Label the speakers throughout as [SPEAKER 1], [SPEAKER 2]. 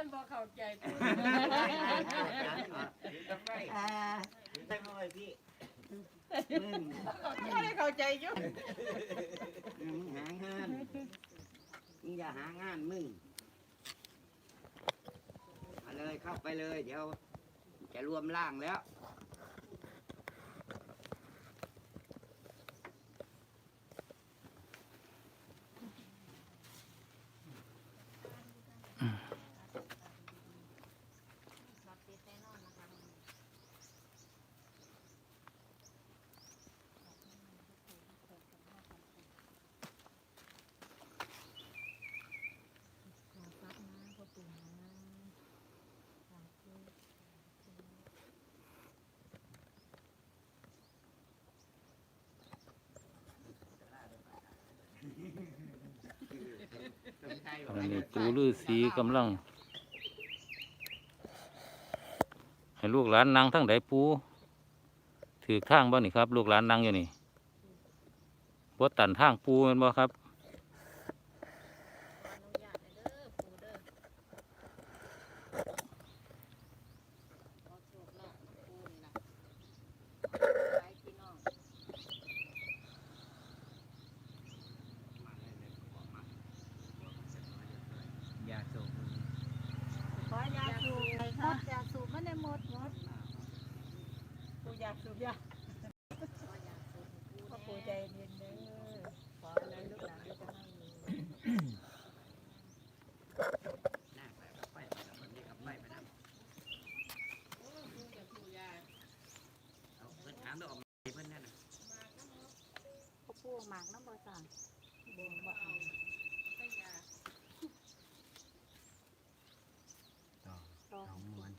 [SPEAKER 1] พิ่นบ่เข้าใจปู
[SPEAKER 2] อ่าตั้งไมพี่มึง
[SPEAKER 1] บ่ได้เข้าใจอยู่
[SPEAKER 2] มึงหางานมึงอย่าหางานมึงมาเลยเข้าไปเลย เดี๋ยว จะรวมร่างแล้ว
[SPEAKER 3] อันนี้ตูลือสีกำลัง ให้ลูกหลานนั่งทั้งใดปูถือทางบ่นี่ครับ ลูกหลานนั่งอยู่นี่บ่ตันทางปูมันบ่ครับ
[SPEAKER 2] อย่าสูบ
[SPEAKER 4] ขอยาสูบหมดยาสูบมันได้หมดหมด
[SPEAKER 1] ปูอยากสูบยาพ่อปูใจเย็นเด้อขออะไรลูกหลานจะให้
[SPEAKER 2] หน้าไปกับไปกับมันนี่กับไปไปนะเอาเพิ่นถามแล้วออกมาเพิ่นนั่นน่ะ
[SPEAKER 4] พ่อปู่ หมากน้ำบ่สั่งบ่บ่เอา
[SPEAKER 2] ต่อ
[SPEAKER 4] ต่อ
[SPEAKER 2] สองมวน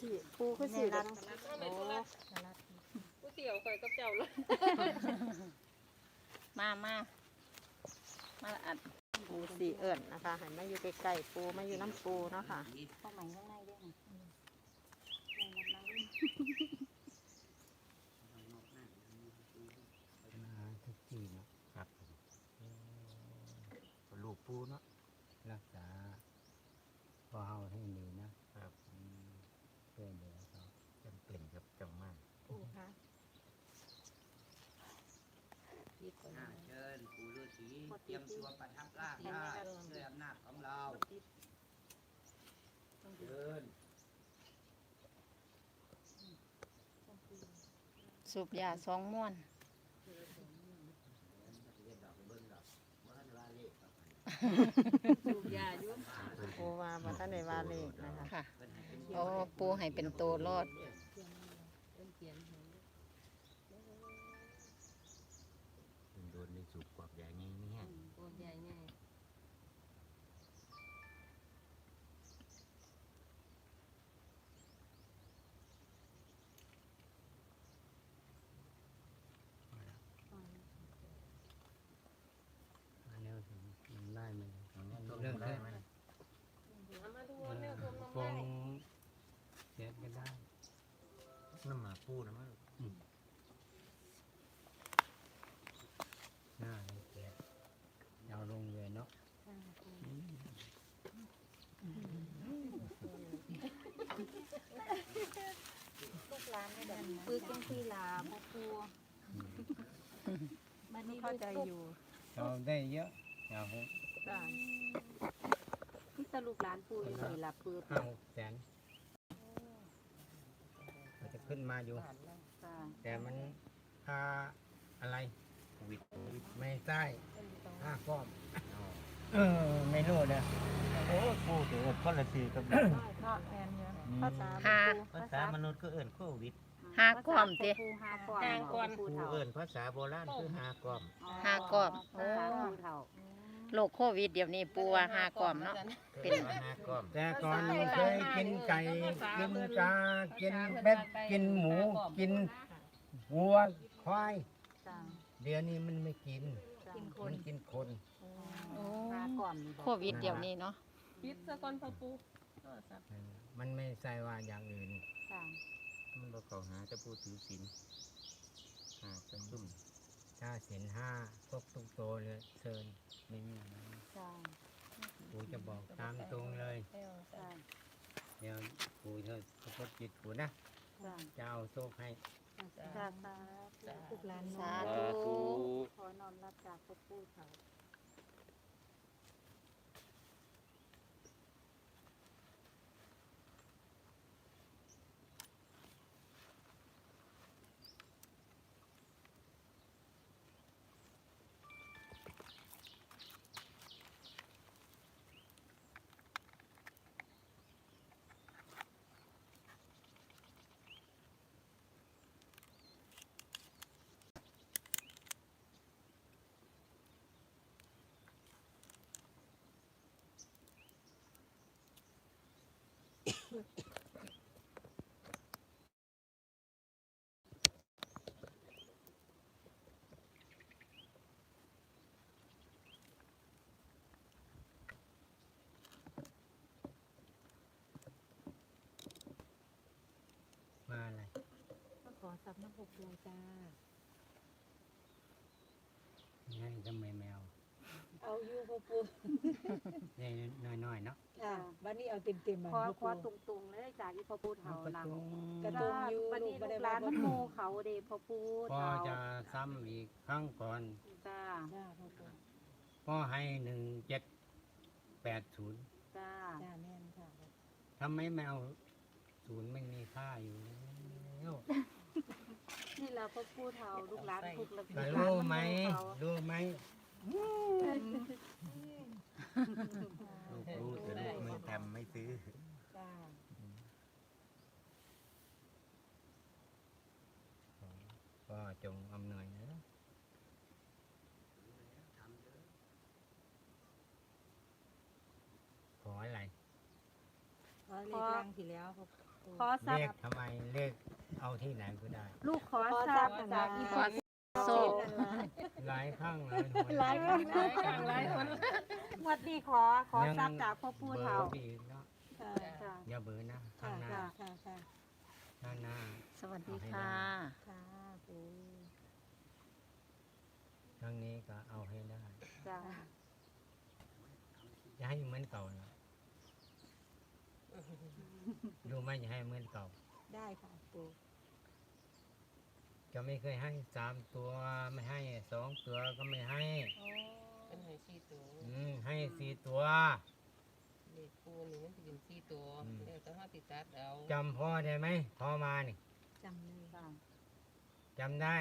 [SPEAKER 4] สิปู่คือสิรัดโอ้
[SPEAKER 1] กูเสี่ยวข่อยกับเจ้าเลย
[SPEAKER 4] มามามาอัดปูสีเอิญนะคะหันมาอยู่ใกล้ๆปูมาอยู่น้ำปูเนาะค่ะ ข้างในข้างในด้วย
[SPEAKER 2] ทุกที่เนาะครับลูกปูเนาะรักษาพอเฮาให้ดีนะครับเพื่อเดี๋ยวเขาจำเป็นกับจังมาก
[SPEAKER 4] ปูค่ะ
[SPEAKER 2] เชิญปู่ฤาษีเตรียมตัวประทับร่างได้ด้วยอำนาจของเราเชิญ
[SPEAKER 4] สูบยาสองม้วน
[SPEAKER 1] สูบยาอยู่
[SPEAKER 4] ปูว่ามาท่านในวาเลขนะคะ
[SPEAKER 5] ค่ะโอ้ปูให้เป็นตัวรอด
[SPEAKER 2] โด น้ำหมาปูนะมั้งน่าเลยเสียเอาลงเลยเนาะ
[SPEAKER 4] ลูกหลานนี่แบบปื้อจังซี่ลาพ่อปู่มันนี่เข้าใจอยู่
[SPEAKER 2] เราได้เยอะเอาหก
[SPEAKER 4] จ้ะนี่ตะลูกหลานปู่อยู่นี่ล่ะปื้อ
[SPEAKER 2] ห้าหกแสน ขึ้นมาอยู่
[SPEAKER 4] จ้ะ
[SPEAKER 2] แต่มันค่าอะไรวิดไม่ใช่ค่าฟ้อมเออไม่รู้เด้อโอ้กูเกิดคนละทีกับ
[SPEAKER 4] เนาะแอนเนี่ยภาษา
[SPEAKER 5] หา
[SPEAKER 2] ภาษามนุษย์ก็เอิ่นโควิด
[SPEAKER 5] หาก้อมติ
[SPEAKER 4] หาก้อม
[SPEAKER 1] ทางก่อน
[SPEAKER 2] กู
[SPEAKER 4] ผู้เฒ่า
[SPEAKER 2] เอิ่นภาษาโบราณคือหากอม
[SPEAKER 5] หากอม
[SPEAKER 4] ภาษาผู้เฒ่า
[SPEAKER 5] โรคโควิดเดี๋ยวนี้ปูว่าหากล่อมเนาะ เป็น
[SPEAKER 2] หากอมแต่ก่อนเคยกินไก่กินกากินเป็ดกินหมูกินวัวควาย
[SPEAKER 4] จ้ะ
[SPEAKER 2] เดี๋ยวนี้มันไม่กิน
[SPEAKER 4] กินค
[SPEAKER 2] มันนกินคน
[SPEAKER 5] โอ้
[SPEAKER 4] หาก้อมนี่บ่
[SPEAKER 5] โควิดเดี๋ยวนี้เนาะ
[SPEAKER 1] ปิดซะก่อนพ่อปูโทรศัพท์
[SPEAKER 2] เออมันไม่ใช่ว่าอย่างอื่น
[SPEAKER 4] จ้า
[SPEAKER 3] มันบ่เข้าหาจะผู้ถือศีลหาจะซุ่ม
[SPEAKER 2] ถ้าศีลห้าพวกทุก โตเลยเชิญไม่มีนะ
[SPEAKER 4] จ้า
[SPEAKER 2] กูจะบอกตามตรงเลย
[SPEAKER 1] ให้เอา
[SPEAKER 4] จ้า
[SPEAKER 2] เดี๋ยวกูเธอสะกดจิตกูนะ
[SPEAKER 4] จ้า
[SPEAKER 2] จะเอาโชคให้
[SPEAKER 4] จ้าจ้าลูกหลานน้อ
[SPEAKER 5] สาง
[SPEAKER 3] สาธุ
[SPEAKER 4] ขอนอมรับจากพระผู้เมา
[SPEAKER 2] อะไร
[SPEAKER 4] ก็ขอสับน้ำหกดูจ้า
[SPEAKER 2] ให้ทำไมแมว
[SPEAKER 6] เอาอยู่พ่อปู
[SPEAKER 2] นี่น้อยๆเนาะ
[SPEAKER 6] ค่ะบ้านนี้เอาเต็มเต็มๆมา
[SPEAKER 4] ขอ
[SPEAKER 6] พ่อ
[SPEAKER 4] ขอ
[SPEAKER 6] ปู
[SPEAKER 4] ตรงๆเลยจากที่พ่อผู้เฒ่า
[SPEAKER 2] มัน
[SPEAKER 4] หลัง
[SPEAKER 2] ตรง
[SPEAKER 6] กระตุ้งอยู่
[SPEAKER 4] วันนี้
[SPEAKER 6] ลู
[SPEAKER 4] ลู
[SPEAKER 6] กบ่ได้
[SPEAKER 4] กหลาน
[SPEAKER 6] ว่า
[SPEAKER 4] มันโมเขาเดพ่อผู้
[SPEAKER 2] พ่อ
[SPEAKER 4] เฒ่า
[SPEAKER 2] จะซ้ำอีกครั้งก่อน
[SPEAKER 4] จ้า
[SPEAKER 6] จ้าพ่อปู
[SPEAKER 2] พ่อให้หนึ่งเจ็ดแปดศูนย์
[SPEAKER 4] จ้า
[SPEAKER 6] จ้าแม่นค่ะ
[SPEAKER 2] ทำไมแมวศูนย์ไม่มีค่าอยู่แล้ว
[SPEAKER 4] นี่แหละพ่อผู้เฒ่าลูกหลานทุกข์ละ
[SPEAKER 2] แต่รู้ไหมรู้ไหม ลูกรู้แต่ลูกไม่ทำไม่ซื้อ
[SPEAKER 6] จ้า
[SPEAKER 2] ก็จงอำนวยนะขออะไร
[SPEAKER 6] ขอเลขล่างที่แล้วพ่อปู
[SPEAKER 4] ขอทรั
[SPEAKER 2] เล
[SPEAKER 4] พ
[SPEAKER 2] ข
[SPEAKER 4] ย์
[SPEAKER 2] ทำไมเลขเอาที่ไหนก็ได้
[SPEAKER 4] ลูกขอทรัพย์จากอี
[SPEAKER 5] ข
[SPEAKER 4] พ่
[SPEAKER 5] อ
[SPEAKER 4] อ
[SPEAKER 5] โศก
[SPEAKER 2] หลายครั้งเลย
[SPEAKER 6] หลายครั้ง
[SPEAKER 1] หลายครั้งหลายคน
[SPEAKER 4] งวดนี้ขอขอทรัพย์จากพ่อผู้
[SPEAKER 2] เบอ
[SPEAKER 4] เฒ่า
[SPEAKER 2] ร์ปีกเนาะ
[SPEAKER 6] ค่ะ
[SPEAKER 4] จ้า
[SPEAKER 2] อย่าเบอร์นะข้างหน้า
[SPEAKER 6] ค่ะค่ะค่ะ
[SPEAKER 2] ข้างหน้า
[SPEAKER 5] สวัสดีค่ะ
[SPEAKER 6] ค่ะปู
[SPEAKER 2] ข้างนี้ก็เอาให้ได้
[SPEAKER 4] จ้า
[SPEAKER 2] อย่าให้เหมือนเก่านะดูไหมอย่าให้เหมือนเก่า
[SPEAKER 6] ได้ค่ะปู
[SPEAKER 2] จะไม่เคยให้สามตัวไม่ให้สองตัวก็ไม่ให้
[SPEAKER 1] เป็นให้สี่ตัว
[SPEAKER 2] อืมให้สี่ตัว
[SPEAKER 1] เลขปูนี่มันจะเป็นสี่ตัว
[SPEAKER 2] อืม
[SPEAKER 1] เดี๋ยวต้องห้าติดตัดเอา
[SPEAKER 2] จำพ่อได้ไหมพ่อมานี่
[SPEAKER 6] จำเลย
[SPEAKER 4] จ้า
[SPEAKER 2] จำได้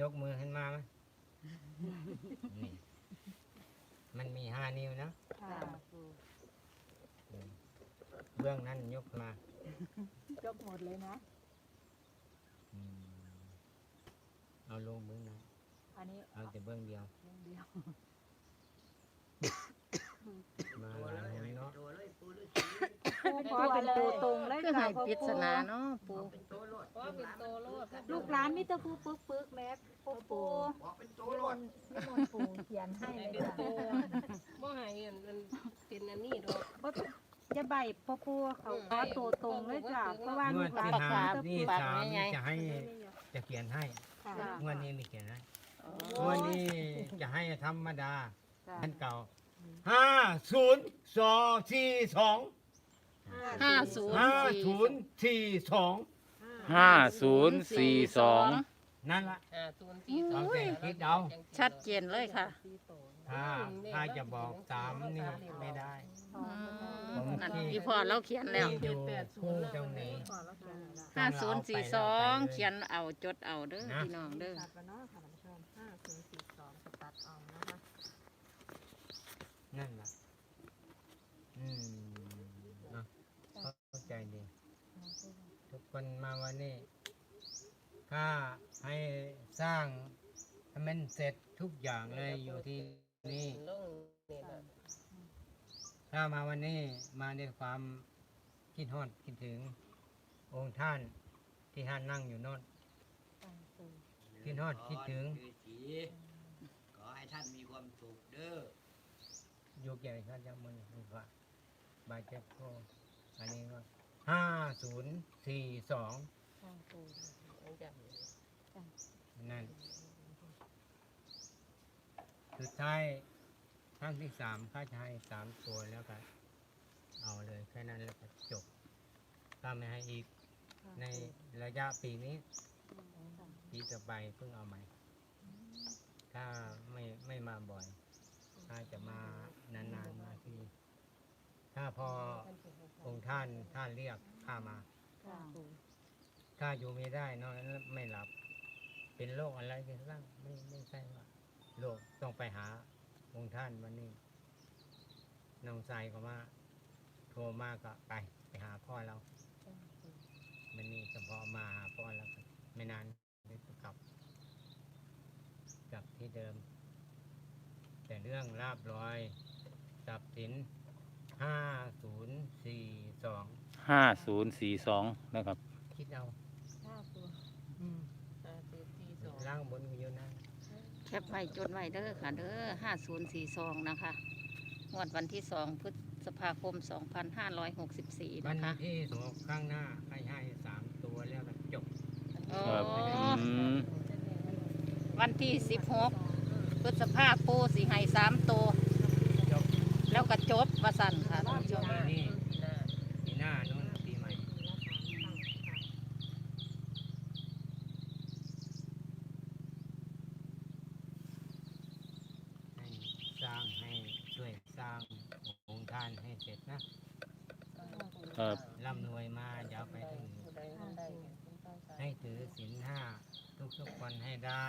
[SPEAKER 2] ยกมือขึ้นมาไหม นี่มันมีห้านิ้วนะ
[SPEAKER 6] ค่ะ
[SPEAKER 4] ปู
[SPEAKER 2] อืมเบื้องนั้นยกมา
[SPEAKER 6] จบหมดเลยนะ
[SPEAKER 2] อืม เอาลงเบื้องนั้น
[SPEAKER 6] อันนี้
[SPEAKER 2] เอาแต่เบื้องเดียว
[SPEAKER 6] เรื่องเดียว
[SPEAKER 2] มาหลายคนเนาะ
[SPEAKER 4] ปูขอเป็นตัวตรงเลย
[SPEAKER 5] คือ
[SPEAKER 4] จ้า
[SPEAKER 5] ให้
[SPEAKER 4] พ่อ
[SPEAKER 5] ปริศ
[SPEAKER 4] ผู้
[SPEAKER 5] นาเนาะปู
[SPEAKER 1] เพราะว่าเป็นตัวโลด
[SPEAKER 4] ลูกหลานมิตรผู้ปึกปึกๆแม่พ่อผู้
[SPEAKER 6] นิมนต์นิมนต์ปูเขียนให้
[SPEAKER 1] ให้
[SPEAKER 6] เลย
[SPEAKER 1] เป็น
[SPEAKER 6] จ้ะ
[SPEAKER 1] ตัวบ่ให้อันมันเป็นอันนี้ดอก
[SPEAKER 4] บ่จะใบพ่อผู้เขาขอตัวตรงเลยจ้าเพราะว่าง
[SPEAKER 2] ว
[SPEAKER 4] ลู
[SPEAKER 2] ด
[SPEAKER 4] กหลา
[SPEAKER 2] ที่
[SPEAKER 4] น
[SPEAKER 2] ห้า
[SPEAKER 4] มิตร
[SPEAKER 2] นี่
[SPEAKER 4] ผู้
[SPEAKER 2] สามจะให้ จะเขียนให้
[SPEAKER 6] ค่ะ
[SPEAKER 4] จ้ะ
[SPEAKER 2] งวดนี้ไม่เขียนให้
[SPEAKER 5] อ๋อ
[SPEAKER 2] งวดนี้จะให้ธรรมดา
[SPEAKER 4] จ้า
[SPEAKER 2] อันเก่าห้าศูนย์สองสี่สอง
[SPEAKER 5] ห้าศูนย์
[SPEAKER 2] ห้า
[SPEAKER 5] สี่
[SPEAKER 2] ศูนย์สี่สอง
[SPEAKER 3] ห้าศูนย์สี่สอง
[SPEAKER 2] นั่นละ
[SPEAKER 1] ห้าศูนย์สี่สอง
[SPEAKER 2] เอาแต่คิดเอา
[SPEAKER 5] ชัดเจนเลยค่ะ
[SPEAKER 2] ถ้าถ้าจะบอกสามนี่ไม่ได้
[SPEAKER 5] อืม
[SPEAKER 2] ผม
[SPEAKER 5] นั่น
[SPEAKER 2] ที่
[SPEAKER 5] อีพ่อเราเขียนแล้ว
[SPEAKER 2] ที่อยู่คู่ตรงนี้
[SPEAKER 6] ขอแล้วเขียนให้ได้
[SPEAKER 5] ห้าศูนย์สี่สองเขียน
[SPEAKER 2] น
[SPEAKER 5] เอาจดเอาเด้อ
[SPEAKER 2] นะ
[SPEAKER 5] พี่น้องเด้อ
[SPEAKER 4] ตัดมาเนาะค่ะท่านผู้ชมห้าศูนย์สี่สองจะตัดเอานะคะ
[SPEAKER 2] นั่นละอืมเนาะเข้าใจดีทุกคนมาวันนี้ก็ให้สร้างให้มันเสร็จทุกอย่างเลยอยู่ที่นี่
[SPEAKER 1] ลงนี่แหละ
[SPEAKER 2] ถ้ามาวันนี้มาด้วยความคิดฮอดคิดถึงองค์ท่านที่ท่านนั่งอยู่โน่นคิดฮอดคิดถึง
[SPEAKER 7] ขอให้ท่านมีความสุขเด้อ
[SPEAKER 2] อยู่เกี่ยวกับท่านยังมือมือว่าบายเจ็บโคอันนี้ก็ห้าศูนย์สี่สอง
[SPEAKER 1] ข้างปูมันจะ
[SPEAKER 2] นั่นสุดท้าย ครั้งที่สามข้าจะให้สามตัวแล้วก็เอาเลยแค่นั้นแล้วก็จบถ้าไม่ให้อีกในระยะปีนี้ปีต่อไปเพิ่งเอาใหม่ ถ้าไม่ไม่มาบ่อยถ้าจะมานานๆมาทีถ้าพอองค์ท่านท่านเรียกข้ามา
[SPEAKER 1] ข้างปู
[SPEAKER 2] ถ้าอยู่ไม่ได้นอนนั้นไม่หลับ เป็นโรคอะไรกันบ้างไม่ไม่ใช่ว่าโรคต้องไปหา องค์ท่านวันนี้น้องชายก็มาโทรมาก็ไป ไปหาพ่อเรามันนี่เฉพาะมาหาพ่อแล้วก็ไม่นานเดี๋ยวก็กลับกลับที่เดิม แต่เรื่องลาบลอยทรัพย์สินห้าศูนย์สี่สอง
[SPEAKER 3] ห้าศูนย์สี่สองนะครับ
[SPEAKER 2] คิดเอา
[SPEAKER 1] ข้างปูห้าสี่สี่สอง
[SPEAKER 2] ล่างบนก็อยู่นั่น
[SPEAKER 5] แคปไว้จดไว้เด้อค่ะ เด้อห้าศูนย์สี่สองนะคะงวดวันที่สองพฤษภาคมสองพันห้าร้อยหกสิบสี่
[SPEAKER 2] วัน
[SPEAKER 5] นะคะ
[SPEAKER 2] ที่สองข้างหน้าให้ให้สามตัวแล้วก็จบ
[SPEAKER 5] โอ้
[SPEAKER 3] ครับอืม
[SPEAKER 5] วันที่สิบหกพฤษภาปูสีให้สามตัว
[SPEAKER 2] จบ
[SPEAKER 5] แล้วก็จบว่าสั่นค่ะท่านผู้ชม
[SPEAKER 2] ปีนี้ปีหน้านู่นปีใหม่ให้สร้างให้ช่วยสร้างองค์ท่านให้เสร็จนะครับ ร่ำรวยมาอย่าเอาไปที่อื่น
[SPEAKER 1] ผู้ใดมันได้เป็นข้างซ้าย
[SPEAKER 2] ให้ถือศีลห้า ทุกๆคนให้ได้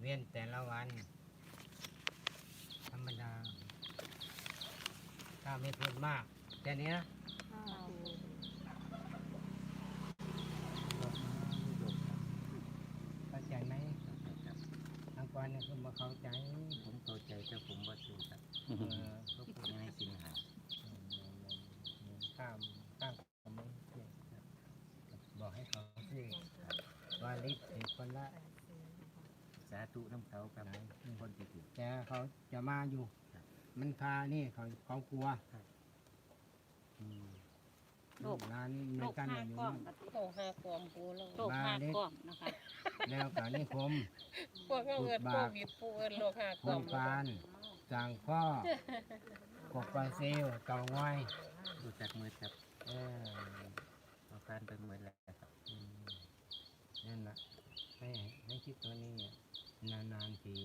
[SPEAKER 2] เว้นแต่ละวัน ธรรมดา ถ้าไม่พูดมาก แค่นี้นะเข้าใจไหมทางกวนเนี่ยคุณมาเข้าใจ
[SPEAKER 7] ผมเข้าใจแต่ผมว่าซื้อครับ
[SPEAKER 2] เออเขา
[SPEAKER 7] ผมให้สินหา
[SPEAKER 2] ข้ามข้ามคำนี้บอกให้เขาซื้อวาลิตถึง คนละ
[SPEAKER 7] สาธุน้ำเขาครับคนที่ถือ
[SPEAKER 2] แต่เขาจะมาอยู่มันพานี่เขาเขากลัวอืมลูกหลานเหมือนกันอยู่นู่น
[SPEAKER 1] โตห้ากอมปูแล้ว
[SPEAKER 5] โลกห้ากล้องนะคะ
[SPEAKER 2] แล้วก็นิคม
[SPEAKER 1] พวกเขาเอินโควิดปูเอินโลกห้าก
[SPEAKER 2] โคร
[SPEAKER 1] อม
[SPEAKER 2] งการสั่งข้อกบปลาซิลเต่าง้อย
[SPEAKER 7] รู้จักมือครับ
[SPEAKER 2] เออ
[SPEAKER 7] เอาการเป็นมือแล้วครับ
[SPEAKER 2] อืมนั่นแหละ ให้ให้คิดตัวนี้เนี่ยนานๆที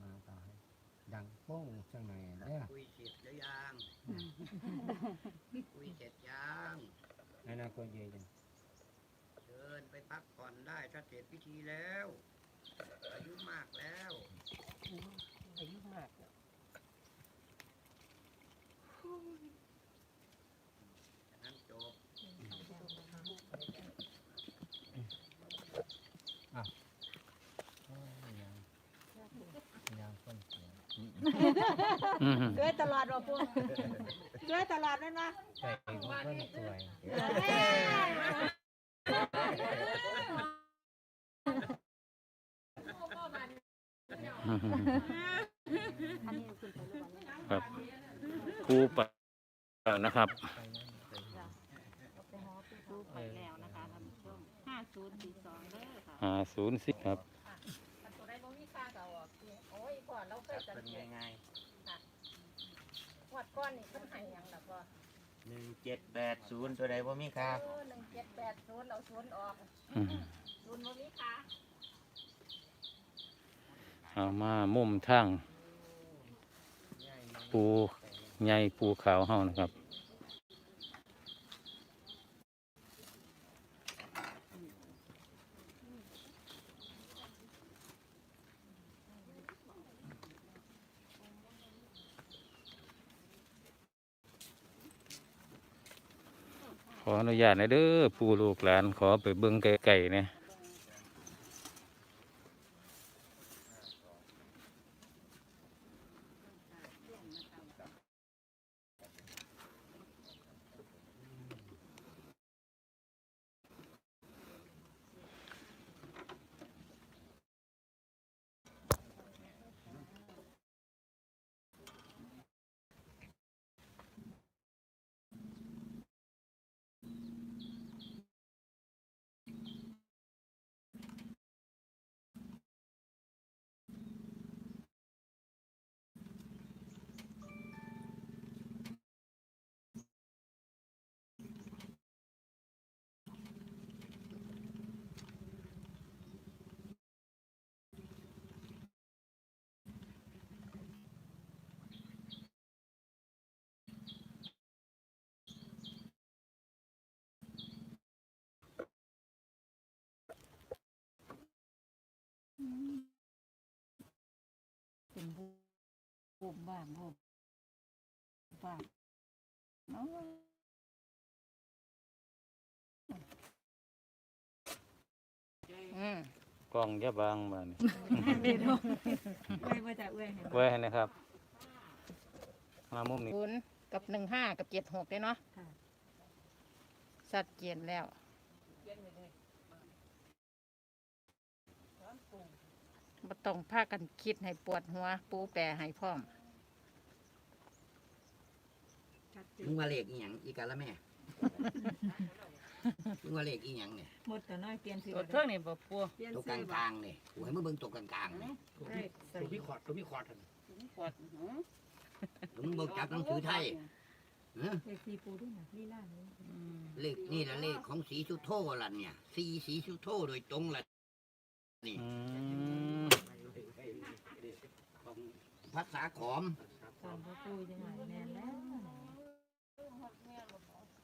[SPEAKER 2] มาต่อให้ดังโป้งสักหน่อยเด้อ
[SPEAKER 7] คุยเสร็จหรือยังคุยเสร็จยัง
[SPEAKER 2] นั่นนะก็เยอะจัง
[SPEAKER 7] เชิญไปพักผ่อนได้ถ้าเสร็จพิธีแล้ว อายุมากแล้ว
[SPEAKER 1] อายุมากแล้ว
[SPEAKER 7] ฉะนั้นจบ
[SPEAKER 2] โอ้ยยังยังคนสวย
[SPEAKER 3] อืม
[SPEAKER 4] ด้วยตลอดว่ะปูด้วยตลอดนั่นวะ
[SPEAKER 2] ใจของคนสวย
[SPEAKER 3] ครับครูไปนะครับ
[SPEAKER 5] ปูไปแล้วนะคะท่านผู้ชมห้าศูนย์สี่สองเด้อค่ะ
[SPEAKER 3] หาศูนย์สิครับ
[SPEAKER 5] ตัวใดบ่มีค่าก็ออกโอ้ยพ่อเราเคยสัง
[SPEAKER 7] เป็น
[SPEAKER 5] เกต
[SPEAKER 7] ง่าย
[SPEAKER 5] งวดก้อนนี่เพิ่นให้หยังล่ะพ่อ
[SPEAKER 7] ๆหนึ่งเจ็ดแปดศูนย์ตัวใดว่ามีค่า
[SPEAKER 5] โอ้หนึ่งเจ็ดแปดศูนย์เอาศูนย์ออก
[SPEAKER 3] อืม
[SPEAKER 5] ศูนย์บ่มีค่า
[SPEAKER 3] เอามามุมทางปูใหญ่ปูขาวเฮานะครับ ออนุญาตนะเด้อผู้ลูกหลานขอไปเบิ่งไก่ๆเนี่ย
[SPEAKER 5] เป็นบูบูบบ้างบูบบ้างเนาะอืม
[SPEAKER 3] กล้องอยาบางมานี่
[SPEAKER 6] เดี๋ยวเอ้ยมาจากเอ้ยเห็น
[SPEAKER 3] ไว้ให้นะครับ มามุมนี้
[SPEAKER 5] ศูนย์กับหนึ่งห้ากับเจ็ดหกได้เนาะสัดเกียนแล้ว บ่ต้องพากันคิดให้ปวดหัว ปูแปรให้พร้อม
[SPEAKER 6] ชัดเจ
[SPEAKER 7] มึ
[SPEAKER 6] น
[SPEAKER 7] งว่าเลขอีหยังอีกาละแม่ มึงว่าเลขอีหยังเนี่ย
[SPEAKER 6] หมดตัวน้อยเปลี่ยนชื่อ
[SPEAKER 5] ตัวเครื่องนี่บ่ปู
[SPEAKER 6] เปลี่ยน
[SPEAKER 7] ตัวก
[SPEAKER 6] ชื่
[SPEAKER 7] ลา
[SPEAKER 6] อง
[SPEAKER 7] กลางๆเนี่ยกูให้มึงเบิ่งตัวกลางกลางๆเนี่ย
[SPEAKER 6] ได้ใส่
[SPEAKER 7] ตัวพี่ขอดตัวพี่ขอด
[SPEAKER 5] ปวด
[SPEAKER 7] มึงเบิ่งจับหนังสือไทยเอ้อ
[SPEAKER 6] เลขสี่ปูด้วยนะลีลานี้
[SPEAKER 7] เลขนี่ละเลขของสีสุโธล่ะเนี่ยสีสีสุโธโดยตรงล่ะนี่
[SPEAKER 3] อืม
[SPEAKER 7] ของภาษาขอม
[SPEAKER 6] ตอนพ่อปูยังไงแน่นแล้ว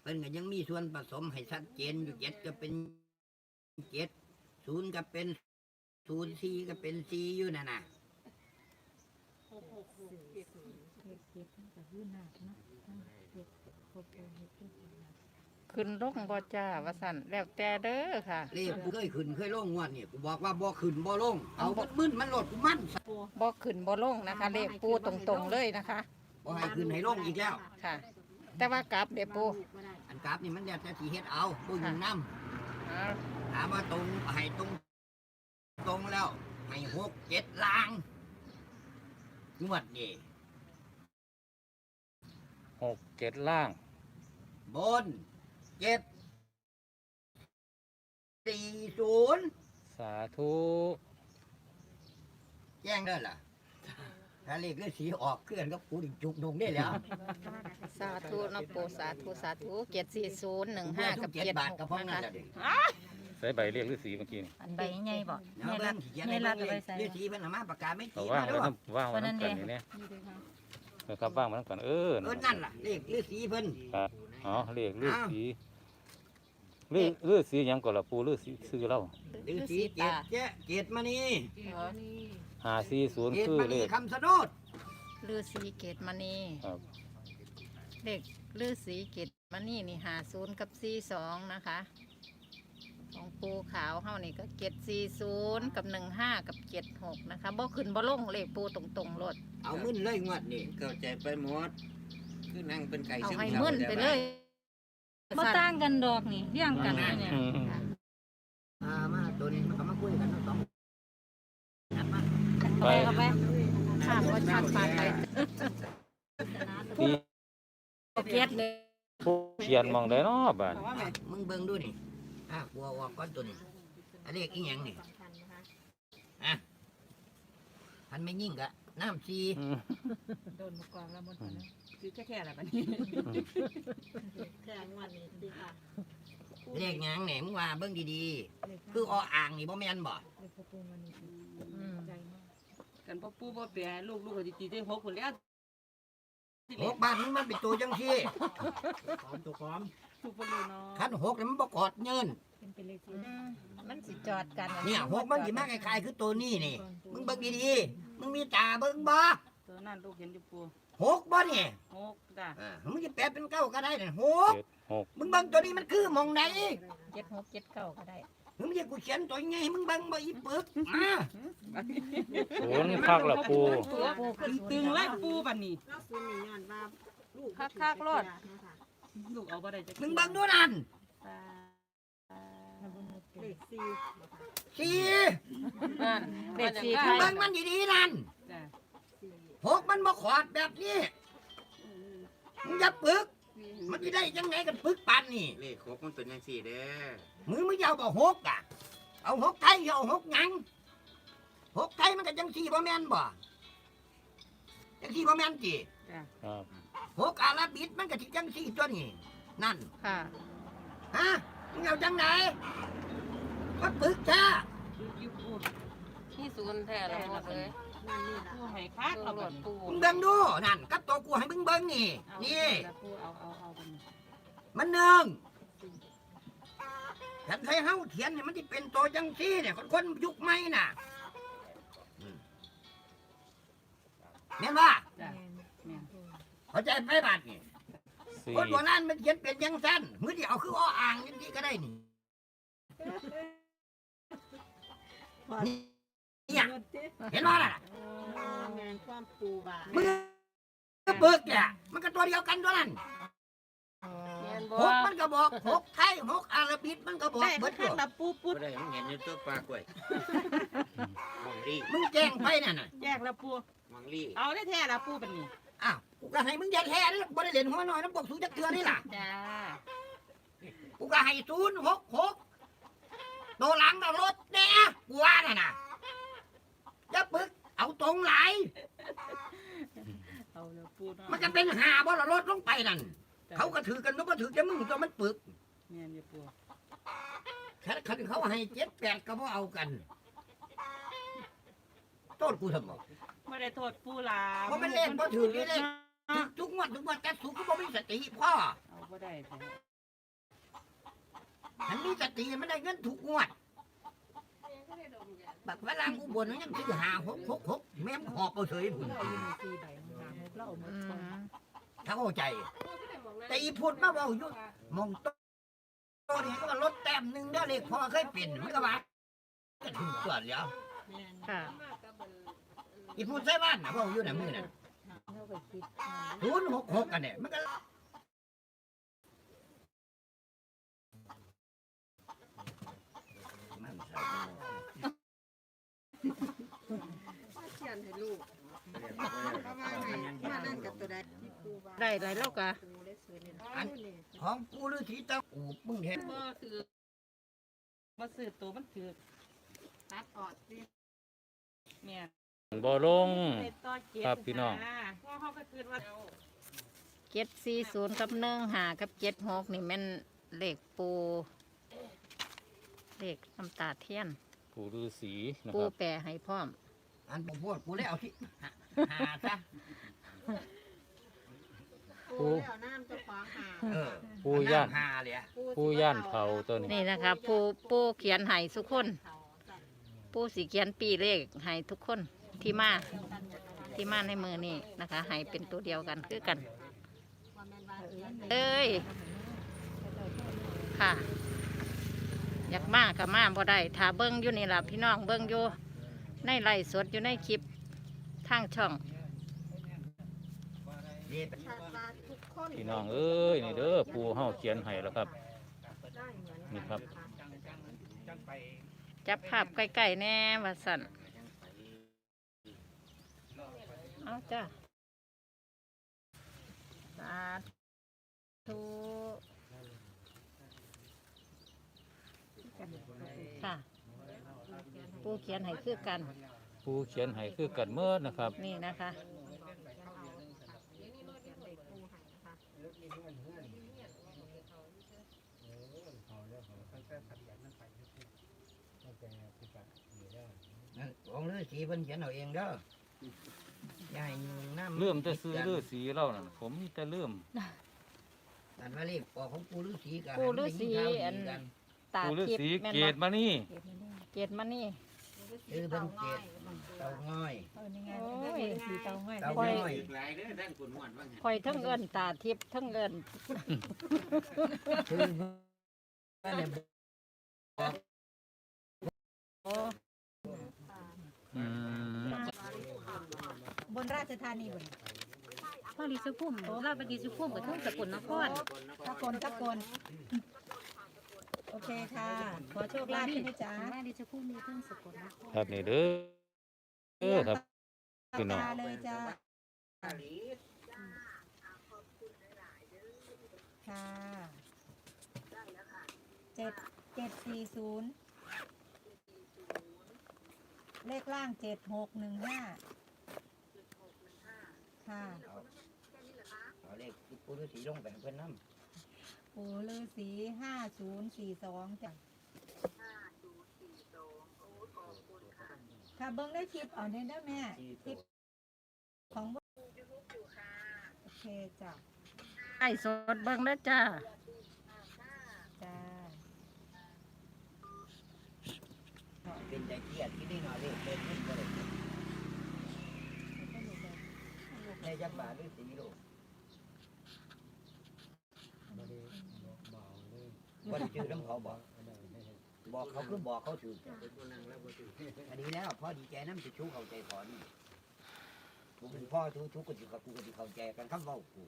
[SPEAKER 7] เพิ่นก็ยังมีส่วนผสมให้ชัดเจนอยู่เจ็ดก็เป็นเจ็ดศูนย์ก็เป็นศูนย์สี่ก็เป็นสี่อยู่นั่นน่ะ
[SPEAKER 6] เลขเจ็ดมันกับยื่นหนักเนาะทั้งเจ็ดครบเลยเฮ็ดเจ็ดหนัก
[SPEAKER 5] ขึ้นลงบ่จ้าว่าสั่นแล้วแต่เด้อค่ะ
[SPEAKER 7] เลขกูเคยขึ้นเคยลงงวดนี่กูบอกว่าบ่ขึ้นบ่ลงเอาบ่มึนมันโหลดกูมั่น
[SPEAKER 5] บ่ขึ้นบ่ลงนะคะ เลขปูตรงๆเลยนะคะ
[SPEAKER 7] บ่ให้ขึ้นให้ลงอีกแล้ว
[SPEAKER 5] ค่ะ แต่ว่ากลับเด้อปู
[SPEAKER 7] อันกราฟนี่มันแล้วแต่สิเฮ็ดเอาบ่อยู่นํ
[SPEAKER 5] อ้าว
[SPEAKER 7] ถามว่าตรงให้ตรง ตรงแล้วให้หกเจ็ดล้างงวดนี่
[SPEAKER 3] หกเจ็ดล่าง
[SPEAKER 7] บน เจ็ดสี่ศูนย์
[SPEAKER 3] สาธุ
[SPEAKER 7] แจ้งได้ล่ะถ้าเลขเลขสีออกเคลื่อนก็ปูดิจุกดงได้แล้ว
[SPEAKER 5] สาธุเนาะปูสาธุสาธุเจ็ดสี่ศูนย์หนึ่งห้ากับ
[SPEAKER 7] เจ็ด
[SPEAKER 5] เจ็ด
[SPEAKER 7] บาท
[SPEAKER 5] ห
[SPEAKER 7] ก็
[SPEAKER 5] ก
[SPEAKER 7] พอ
[SPEAKER 5] นะ
[SPEAKER 7] นั่น
[SPEAKER 5] คะ
[SPEAKER 7] แหละดิ
[SPEAKER 3] ใส่ใบเรียกฤาษีเมื่อกี้นี่
[SPEAKER 6] อันใบใหญ่บ่
[SPEAKER 7] เอาเบิ่งสิเขียนให้เบิ่งเลยเลขสีเพิ่นเอามาปากกาไม่
[SPEAKER 3] เขา
[SPEAKER 7] ตี
[SPEAKER 3] ว่าง
[SPEAKER 7] มา
[SPEAKER 3] ไว้
[SPEAKER 7] ด้วย
[SPEAKER 3] น้ำว่างไว้น้ำกันนี่เนี่ย
[SPEAKER 6] นี่เลยค่ะ
[SPEAKER 3] นะครับว่างไว้น้ำกันเออ
[SPEAKER 7] เออนั่นล่ะเลขเลขสีเพิ่น
[SPEAKER 3] ครับ อ๋อเรียกฤา
[SPEAKER 7] อ้าว
[SPEAKER 3] ษีฤาฤาษีหยังก็ละปูฤาษีซื้อเล่า
[SPEAKER 7] เลขสีเจ็ดเจ๊เจ็ดมานี่
[SPEAKER 3] หาสี่ศูนย์
[SPEAKER 7] เจ็ด
[SPEAKER 3] คือ
[SPEAKER 7] มา
[SPEAKER 3] เล
[SPEAKER 7] นี่
[SPEAKER 3] ข
[SPEAKER 7] คำสะโนด
[SPEAKER 5] ลือสีเกตมณี
[SPEAKER 3] ครับ
[SPEAKER 5] เลขลือสีเกตมณีนี่หาศูนย์กับสี่สองนะคะ ของปูขาวเฮานี่ก็เจ็ดสี่ศูนย์กับหนึ่งห้ากับเจ็ดหกนะคะบ่ขึ้นบ่ลงเลขปูตรงๆรถ
[SPEAKER 7] เอามึนเลยงวดนี่
[SPEAKER 8] เข้าใจไปหมด คือนั่งเป็นไก่
[SPEAKER 5] เอา
[SPEAKER 8] ซึม
[SPEAKER 5] ให้
[SPEAKER 8] เศร้า
[SPEAKER 5] มึนไปเลย
[SPEAKER 6] บ่ต่างกันดอกนี่เรียงกันเลยเนี่ย
[SPEAKER 3] อืม
[SPEAKER 7] มามาตัวนี้มันก็มาคุยกันทั้งสองนัดมา
[SPEAKER 3] ไป
[SPEAKER 5] เข้าไปข้ามก็ชัดปานไป
[SPEAKER 3] นี่
[SPEAKER 5] เก็ตเลย
[SPEAKER 3] ผู้เขียนมองได้เนาะบ้าน
[SPEAKER 7] มึงเบิ่งดูนี่อะกลัวออกก้อนตัวนี้อันนี้อีหยังนี่อะพันไม่ยิ่งกะ น้ำซี
[SPEAKER 3] อืม
[SPEAKER 6] โดนมากองแล้วหมดแล้ว
[SPEAKER 1] คือแค่แค่อะไรแบบนี้
[SPEAKER 4] แค่งวันนี้ดีค่ะ
[SPEAKER 7] เลขหยังเนี่ยมึงว่าเบิ่งดี
[SPEAKER 6] เลข
[SPEAKER 7] ๆคือออ่างนี่บ่แม่นบ่
[SPEAKER 6] เลขพ่อปูมันนี่ใจมาก
[SPEAKER 1] กันพ่อปู่พ่อเปียลูกลูกก็ตีได้หกคนแล้ว
[SPEAKER 7] หกบ้านมึงมันเป็นตัวจังซี่
[SPEAKER 1] ทุกคนรู้เนาะ
[SPEAKER 7] คันหกนี่มันบ่กอดเงิน
[SPEAKER 6] เป็นเป็นเลข
[SPEAKER 5] อื
[SPEAKER 6] ที่
[SPEAKER 5] มมันสิจอดกัน
[SPEAKER 7] เนี่ยหกมันสิมาคล้ายๆคือตัวนี้นี่ มึงเบิ่งดีๆมึงมีตาเบิ่งบ่
[SPEAKER 1] ตัวนั้นลูกเห็นอยู่ปู่
[SPEAKER 7] หกบ่นี่
[SPEAKER 1] หกจ้ะ
[SPEAKER 7] อ่ามึงจะแปลเป็นเก้าก็ได้นี่หก
[SPEAKER 3] เจ็ดหก
[SPEAKER 7] มึงเบิ่งตัวนี้มันคือหมองไหน
[SPEAKER 5] เจ็ดหกเจ็ดเก้าก็ได้
[SPEAKER 7] มึงอยากกูเขียนตัวไงให้มึงเบิ่งบ่อีปึกมา
[SPEAKER 3] ศูนย์คักละปู
[SPEAKER 1] ตึงๆไล่ปู่บัดนี้
[SPEAKER 4] ส่วนนี้ย้อนว่าลูก
[SPEAKER 5] คักๆรถ
[SPEAKER 1] ลูกเอาบ่ได้จะ
[SPEAKER 7] มึงเบิ่งดูนั่น
[SPEAKER 4] เลข สี่
[SPEAKER 7] สี่
[SPEAKER 5] นั่นเด็กสี่ไท
[SPEAKER 7] มึง
[SPEAKER 5] ย
[SPEAKER 7] เบิ่งมันดีๆนั่น
[SPEAKER 1] จ้ะ
[SPEAKER 7] หกมันบ่ขอดแบบนี้มึงอย่าปึก มันจะได้ยังไงกันปึกปานนี่
[SPEAKER 8] เลขหกมันเป็นยังสี่เด้อ
[SPEAKER 7] มึงมึงอย่าเอาบ่หกอะ เอาหกไทยอย่าเอาหกหยังหกไทยมันก็จังสี่บ่แม่นบ่จังสี่บ่แม่นจิ
[SPEAKER 3] ครับ
[SPEAKER 7] หกอาราบิดมันก็สิจังสี่ตัวนี้นั่น
[SPEAKER 5] ค่ะ
[SPEAKER 7] ฮะมึงเอาจังไหน มาปึกจ้า
[SPEAKER 1] อยู่ปู่
[SPEAKER 5] ที่ศูนย์แท้แล้วหมดเลย
[SPEAKER 4] นั่นนี่ล่ะ
[SPEAKER 1] ปู่ให้คักเอาบัดนี้
[SPEAKER 7] มึงเบิ่งดูนั่นกับตัวกูให้มึงเบิ่งนี่
[SPEAKER 1] เอา
[SPEAKER 7] นี่
[SPEAKER 1] ปู่เอาเอาเอาบัดนี้
[SPEAKER 7] มันหนึ่งฉันให้เฮาเขียนเนี่ยมันที่เป็นตัวจังซี่เนี่ยคนคนยุคใหม่น่ะอืมแม่นว่า
[SPEAKER 1] จ้ะ
[SPEAKER 7] เข้าใจไหมบาดนี่
[SPEAKER 3] สี่
[SPEAKER 7] คนโบราณมันเขียนเป็นยังสั้นมือที่เอาคืออ้ออ่างอยังนี้ก็ได้นี่ เนี่ยเห็นว่าล่ะ
[SPEAKER 4] แมนความปูบา
[SPEAKER 7] มือเบิกเนี่ยมันก็ตัวเดียวกันตัวนั้น
[SPEAKER 4] แมน
[SPEAKER 7] หกมันก็บอกหกไทยหกอาราบิดมันก็บอก
[SPEAKER 4] ได้
[SPEAKER 7] เบิด
[SPEAKER 4] ข้าง
[SPEAKER 7] ตัว
[SPEAKER 4] ละปูปุ๊
[SPEAKER 8] บ่
[SPEAKER 4] ด
[SPEAKER 8] ได้มันเห็นอยู่ตัวปลากล้วยมองลี่
[SPEAKER 7] มึงแจ้งไปนั่นน่ะ
[SPEAKER 4] แยกละปู
[SPEAKER 8] มองลี่
[SPEAKER 4] เอาได้แท้ละปูเป็นนี่
[SPEAKER 7] อ้าวกูก็ให้มึงอยัดแท้นี่บ่ได้เล่นหัวน้อยน้ำปกสูจักเทือนี่ล่ะ
[SPEAKER 4] จ้า
[SPEAKER 7] กูก็ให้ศูนย์หกหก ตัวหลังก็รถแน่กูว่าน่ะนะอย่าปึกเอาตรงไหลาย
[SPEAKER 4] เอาละปูเนาะ
[SPEAKER 7] มันจะเป็นหาบ่ละรถลงไปนั่น เขาก็ถือกันมันก็ถือจะมึงตัวมันปึก
[SPEAKER 4] แมนอยู่ปู
[SPEAKER 7] คันคันเขาให้เจ็ดแปดก็บ่เอากันโทษกูทำไม
[SPEAKER 4] ไม่ได้โทษปูลา
[SPEAKER 7] เพราะมันเลขบ่ถือนี่เลขถือทุกงวดทุกงวดแต่สุกก็บ่มีสติพ่อ
[SPEAKER 4] เอาบ่ได้ แท้
[SPEAKER 7] มันมีสติมันได้เงินทุกงวดบักเวลากูบ่นมันยังซื้อหาหกหกหกแม่มหอบเอาเฉยพุ่น
[SPEAKER 6] สี่ใบหางเราเอาหม
[SPEAKER 5] อื
[SPEAKER 6] ดก่อน
[SPEAKER 5] ม
[SPEAKER 7] ถ้าเข้าใจ แต่อีพุดมาบอกอยู่มองโตโตนี่ก็ว่าลดแต้มหนึ่งเด้อเลขพอเคยเป็นมันก็ว่าก็ถึงตัวเดียว
[SPEAKER 5] ค่ะ
[SPEAKER 7] อีพุดใส่บ้านนะบอกอยู่น่ะมือน่ะ
[SPEAKER 6] เราไปคิด
[SPEAKER 7] ศูนย์หกหกกันเนี่ยมันก็
[SPEAKER 4] เขียนให้ลูก
[SPEAKER 8] มานั่นกับตัวใด
[SPEAKER 5] ได้ไรแล้วกะ
[SPEAKER 7] อันของกูฤาษีตะอูมึงเห็น
[SPEAKER 4] บ่ถือบ่ซื้อตัวมันถือ
[SPEAKER 5] ตัดออกสิ
[SPEAKER 4] เนี่ย
[SPEAKER 3] บ่ลงครับพี่น้อง
[SPEAKER 4] เพราะเขาก็คิดว่า
[SPEAKER 5] เจ็ดสี่ศูนย์กับหนึ่งหากับเจ็ดหกนี่แม่นเหลขปู เลขน้ำตาเทียน
[SPEAKER 3] ปู่ฤาษีนะ
[SPEAKER 5] ปู
[SPEAKER 3] ครับ
[SPEAKER 5] แปรให้พร้อม
[SPEAKER 7] อันผมพูดกูเลยเอาที่หาซะ
[SPEAKER 3] ปู่
[SPEAKER 4] เอาน้ำเจ้าของหา
[SPEAKER 7] เออ
[SPEAKER 3] ปู่ย่าน
[SPEAKER 7] หาเลยอะ
[SPEAKER 3] ปู่ย่านเขาตัวนี้
[SPEAKER 5] นี่นะคะปูปูเขียนให้ทุกคน ปูสีเขียนปีเลขให้ทุกคนที่มาที่มาในมือนี่นะคะให้เป็นตัวเดียวกันคือกัน เอ้ยค่ะ อยากมากับมาบ่ได้ถ้าเบิ้งอยู่นี่ล่ะพี่น้องเบิ้งอยู่ในไลฟ์สดอยู่ในคลิปทางช่อง
[SPEAKER 7] นี่
[SPEAKER 3] พี่น้องเอ้ยนี่เด้อปู่เฮาเขียนให้แล้วครับ นี่ครับ
[SPEAKER 5] จับภาพใกล้ๆแน่ว่าสันเอาจ้าสาธุ ค่ะ ปูเขียนให้คือกัน
[SPEAKER 3] ปู่เขียนให้คือกันเมื่อนะครับ
[SPEAKER 5] นี่นะคะ
[SPEAKER 7] นั่นของฤาษีเพิ่นเขียนเอาเองเด้ออย่าให้ยุ่งน้ำ
[SPEAKER 3] เริ่มจะซื้อฤาษีเล่านั่นผมมีแต่เริ่ม
[SPEAKER 7] อันว่าเลขออกของปู่ฤาษีกัน
[SPEAKER 5] ปู่ฤาษีอัน ตา
[SPEAKER 3] ปู่ฤา
[SPEAKER 5] ทิพ
[SPEAKER 3] ษี
[SPEAKER 5] ย์แม่น
[SPEAKER 3] เก
[SPEAKER 5] บ่
[SPEAKER 3] ตมานี่
[SPEAKER 5] เกตมานี่
[SPEAKER 7] คือเพิ่นเกตเตาง่อย
[SPEAKER 6] เออนี่ไงมันก็เป็นสีเตาง่าย
[SPEAKER 7] เตา
[SPEAKER 5] ปล่อย
[SPEAKER 7] ง่อย
[SPEAKER 8] หลายเด้อด้านคุณหวดว่าไง
[SPEAKER 5] คอยทั้งเอินตาทิพย์ทั้งเอิน
[SPEAKER 7] คือเพิ่นเนี่ยบอก
[SPEAKER 5] โอ้
[SPEAKER 3] อืม
[SPEAKER 6] บนราชธานีบน
[SPEAKER 9] พ่อลิสุพุ่มเราไปดีสุพุ่มกับทุ่งสกุลนคร
[SPEAKER 6] ตะกนตะกน โอเคค่ะ ขอโชคลาภใช่ไหมจ๊ะ
[SPEAKER 9] แม่ลิสุพุ่มมีทุ่งสกุลนคร
[SPEAKER 3] ครับนี่เด้อเด้อครับพี่น้อง
[SPEAKER 6] ตาเลยจ้าค่ะเจ็ดเจ็ดสี่ศูนย์เลขล่างเจ็ดหกหนึ่งห้าค่ะ
[SPEAKER 7] เอาเลขที่ปู่ฤาษีลงไปให้เพิ่นนำ
[SPEAKER 6] ปู่ฤาษีห้าศูนย์สี่สองจ้ะค่ะเบิ้งได้คลิปเอาเนี่ยนะแม่คลิปของโอเคจ้ะ
[SPEAKER 5] ไอ้สดเบิ่งแล้วจ้า
[SPEAKER 6] จ้า
[SPEAKER 7] เป็นใจเครียดที่นี่หน่อยเลขเป็นเพิ่นบ่ได้ส่จักบาทหรือสีโล
[SPEAKER 2] บ่ได้บอกบอกเลย
[SPEAKER 7] บ่ได้ชื่อน้ำเขาบอก บอกเขาคือบอกเขาถือแต่อันนี้แล้วพ่อดีใจน้ำสิชูเข้าใจถอนกูเป็นพ่อชูชูกูสิกับกูก็สิเข้าใจกันคำเว้ากู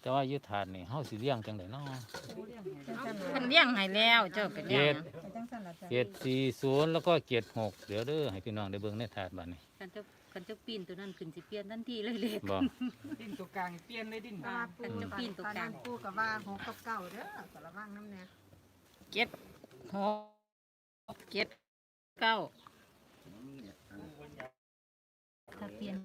[SPEAKER 3] แต่ว่าอยุทธานนี่เฮาสิเลี้ยงจังไดเนาะ
[SPEAKER 5] มันเลี้ยงให้แล้ว เจ้าก็เลี้ยง
[SPEAKER 6] ไปจังซั่นล่ะจ้ะ
[SPEAKER 3] เจ็ดสี่ศูนย์แล้วก็เจ็ดหกเดี๋ยวเด้อให้พี่น้องได้เบิ่งในถาดบัดนี้
[SPEAKER 9] กันจะกันจะปีนตัวนั้นขึ้นสิเปลี่ยนทันทีเลยเลย
[SPEAKER 3] บ่
[SPEAKER 1] ดิ้นตัวกลางเปลี่ยนเลยดิ้น
[SPEAKER 6] ว่าปู
[SPEAKER 9] มันจะปีนตัวกลาง
[SPEAKER 4] ปูกับว่าหกกับเก้าเด้อก็ระวังน้ำเนี่ย
[SPEAKER 5] เจ็ดหกเจ็ดเก้า
[SPEAKER 9] ถ้าเปลี่ยน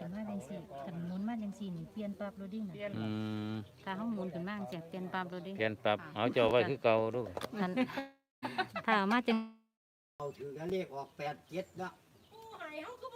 [SPEAKER 9] กันมาจังซี่กันหมุนมาจังซี่นี่เปลี่ยนปรับโรดิ้ง
[SPEAKER 1] เปลี่ย
[SPEAKER 9] น่ะ
[SPEAKER 1] น
[SPEAKER 3] อืม
[SPEAKER 9] ถ้าเฮาหมุนขึ้นมาจังซี่เปลี่ยนปรับโรดิ้ง
[SPEAKER 3] เปลี่ยนปรับเอาเจ้าไว้คือเก่าดู
[SPEAKER 9] คันถ้าเอามาจัง
[SPEAKER 7] เขาถือกันเลขออกแปดเจ็ดเนาะได้ดินะกูไหวคนเขา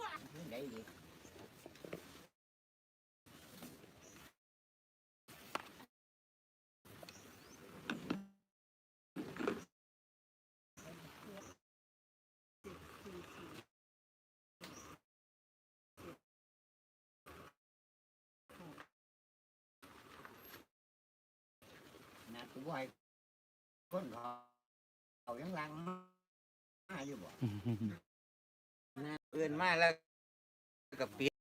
[SPEAKER 7] เขายังลังมาอยู่บ่
[SPEAKER 8] เอื่นมาแล้ว กับเปี